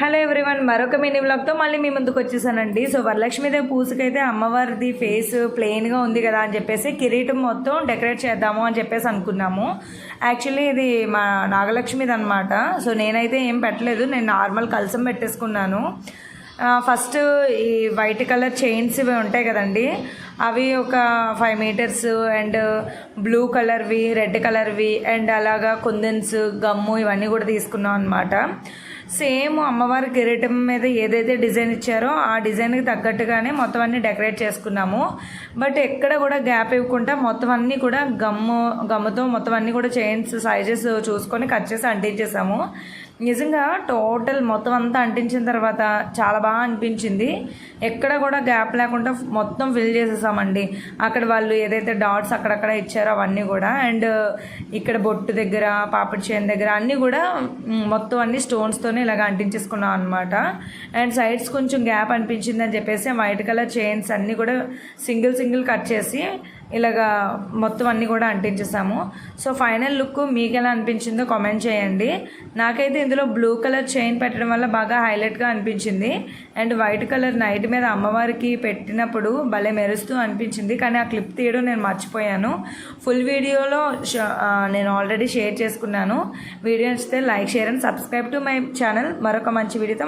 Hello everyone మరొక mini బ్లాగ్తో మళ్ళీ మీ ముందుకు వచ్చేసానండి. సో వరలక్ష్మీదేవి పూసకైతే అమ్మవారిది ఫేస్ ప్లెయిన్గా ఉంది కదా అని చెప్పేసి కిరీటం మొత్తం డెకరేట్ చేద్దాము అని చెప్పేసి అనుకున్నాము. యాక్చువల్లీ ఇది మా నాగలక్ష్మిది అనమాట సో నేనైతే ఏం పెట్టలేదు నేను నార్మల్ కలసం పెట్టేసుకున్నాను. ఫస్ట్ ఈ వైట్ కలర్ చైన్స్ ఇవి ఉంటాయి కదండి అవి ఒక ఫైవ్ మీటర్స్ అండ్ బ్లూ కలర్వి రెడ్ కలర్వి అండ్ అలాగా కుందన్స్ గమ్ము ఇవన్నీ కూడా తీసుకున్నాం అనమాట సేమ్ అమ్మవారి కిరీటం మీద ఏదైతే డిజైన్ ఇచ్చారో ఆ డిజైన్కి తగ్గట్టుగానే మొత్తం అన్ని డెకరేట్ చేసుకున్నాము. బట్ ఎక్కడ కూడా గ్యాప్ ఇవ్వకుండా మొత్తం అన్నీ కూడా గమ్ము గమ్ముతో మొత్తం అన్నీ కూడా చైన్స్ సైజెస్ చూసుకొని కట్ చేసి అంటించేసాము. నిజంగా టోటల్ మొత్తం అంతా అంటించిన తర్వాత చాలా బాగా అనిపించింది. ఎక్కడ కూడా గ్యాప్ లేకుండా మొత్తం ఫిల్ చేసేసామండి. అక్కడ వాళ్ళు ఏదైతే డాట్స్ అక్కడక్కడ ఇచ్చారో అవన్నీ కూడా. అండ్ ఇక్కడ బొట్టు దగ్గర పాపడి చేను దగ్గర అన్నీ కూడా మొత్తం అన్ని స్టోన్స్తోనే ఇలాగ అంటించేసుకున్నాం అనమాట అండ్ సైడ్స్ కొంచెం గ్యాప్ అనిపించింది అని చెప్పేసి వైట్ కలర్ చైన్స్ అన్నీ కూడా సింగిల్ సింగిల్ కట్ చేసి ఇలాగా మొత్తం అన్నీ కూడా అంటించేసాము. సో ఫైనల్ లుక్ మీకు ఎలా అనిపించిందో కామెంట్ చేయండి. నాకైతే ఇందులో బ్లూ కలర్ చైన్ పెట్టడం వల్ల బాగా హైలైట్గా అనిపించింది. అండ్ వైట్ కలర్ నైట్ మీద అమ్మవారికి పెట్టినప్పుడు భలే మెరుస్తూ అనిపించింది. కానీ ఆ క్లిప్ తీయడం నేను మర్చిపోయాను. ఫుల్ వీడియోలో నేను ఆల్రెడీ షేర్ చేసుకున్నాను. వీడియో నచ్చితే like share and subscribe to my channel. మరొక మంచి వీడియోతో